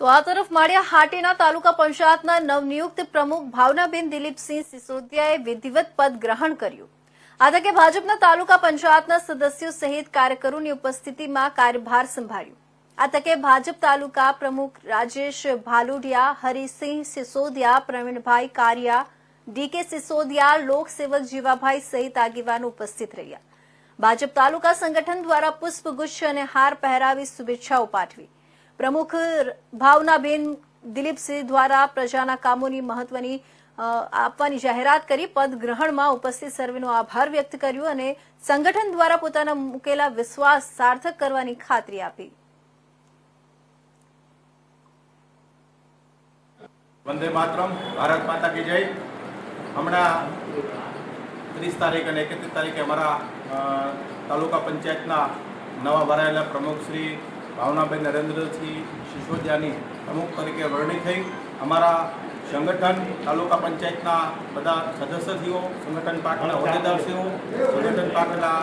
તો આ તરફ માળિયા હાટીના તાલુકા પંચાયતના નવનિયુક્ત પ્રમુખ ભાવનાબેન દિલીપસિંહ સિસોદિયાએ વિધિવત પદ ગ્રહણ કર્યું. આ તકે ભાજપના તાલુકા પંચાયતના સદસ્યો સહિત કાર્યકરોની ઉપસ્થિતિમાં કાર્યભાર સંભાળ્યો. આ તકે ભાજપ તાલુકા પ્રમુખ રાજેશ ભાલુડિયા, હરિસિંહ સિસોદિયા, પ્રવીણભાઈ કારિયા, ડીકે સિસોદિયા લોકસેવક જીવાભાઈ સહિત આગેવાનો ઉપસ્થિત રહ્યા. ભાજપ તાલુકા સંગઠન દ્વારા પુષ્પગુચ્છ અને હાર પહેરાવી શુભેચ્છાઓ પાઠવી. પ્રમુખ ભાવનાબેન દિલીપસિંહ દ્વારા પ્રજાના કામોની મહત્વની આપવાની જાહેરાત કરી. પદ ગ્રહણમાં ઉપસ્થિત સર્વેનો આભાર વ્યક્ત કર્યો અને સંગઠન દ્વારા પોતાના મૂકેલા વિશ્વાસ સાર્થક કરવાની ખાતરી આપી. વંદે માતરમ. ભારત માતા કી જય. હમણાં ત્રીસ તારીખ અને એકત્રીસ તારીખે અમારા તાલુકા પંચાયતના નવા ભરાયેલા પ્રમુખ શ્રી ભાવનાબેન નરેન્દ્રસિંહ સિસોદિયાની પ્રમુખ તરીકે વરણી થઈ. અમારા સંગઠન તાલુકા પંચાયતના બધા સદસ્યશ્રીઓ, સંગઠન પાકના હોદ્દેદારશ્રીઓ, સંગઠન પાકના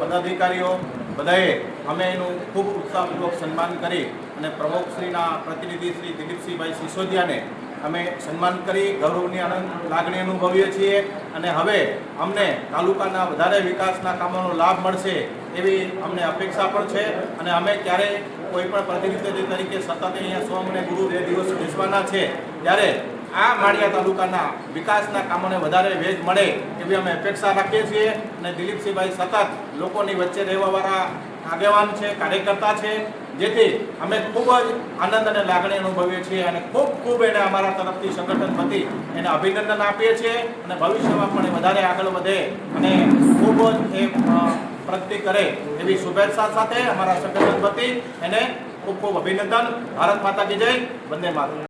પદાધિકારીઓ બધાએ અમે એનું ખૂબ ઉત્સાહપૂર્વક સન્માન કરી અને પ્રમુખશ્રીના પ્રતિનિધિ શ્રી દિલીપસિંહભાઈ સિસોદિયાને અમે સન્માન કરી. ગૌરવની આનંદ લાગણી અનુભવીએ છીએ. અને હવે અમને તાલુકાના વધારે વિકાસના કામોનો લાભ મળશે એવી અમને અપેક્ષા પણ છે અને અમે ક્યારેય કોઈ પણ પ્રતિનિધિ તરીકે સતત અહીંયા સોમ અને ગુરુ બે દિવસ બેસવાના છે. ત્યારે આ માળિયા તાલુકાના વિકાસના કામોને વધારે વેગ મળે એવી અમે અપેક્ષા રાખીએ છીએ અને દિલીપસિંહભાઈ સતત લોકોની વચ્ચે રહેવાવાળા આગેવાન છે, કાર્યકર્તા છે, જેથી અમે ખૂબ જ આનંદ અને લાગણી અનુભવીએ છીએ અને ખૂબ ખૂબ એને અમારા તરફથી સંગઠન વતી એને અભિનંદન આપીએ છીએ અને ભવિષ્યમાં પણ એ વધારે આગળ વધે અને ખૂબ જ એ પ્રગતિ કરે એવી શુભેચ્છા સાથે અમારા સંગઠન વતી એને ખૂબ ખૂબ અભિનંદન. ભારત માતા કી જય. વંદે માતરમ.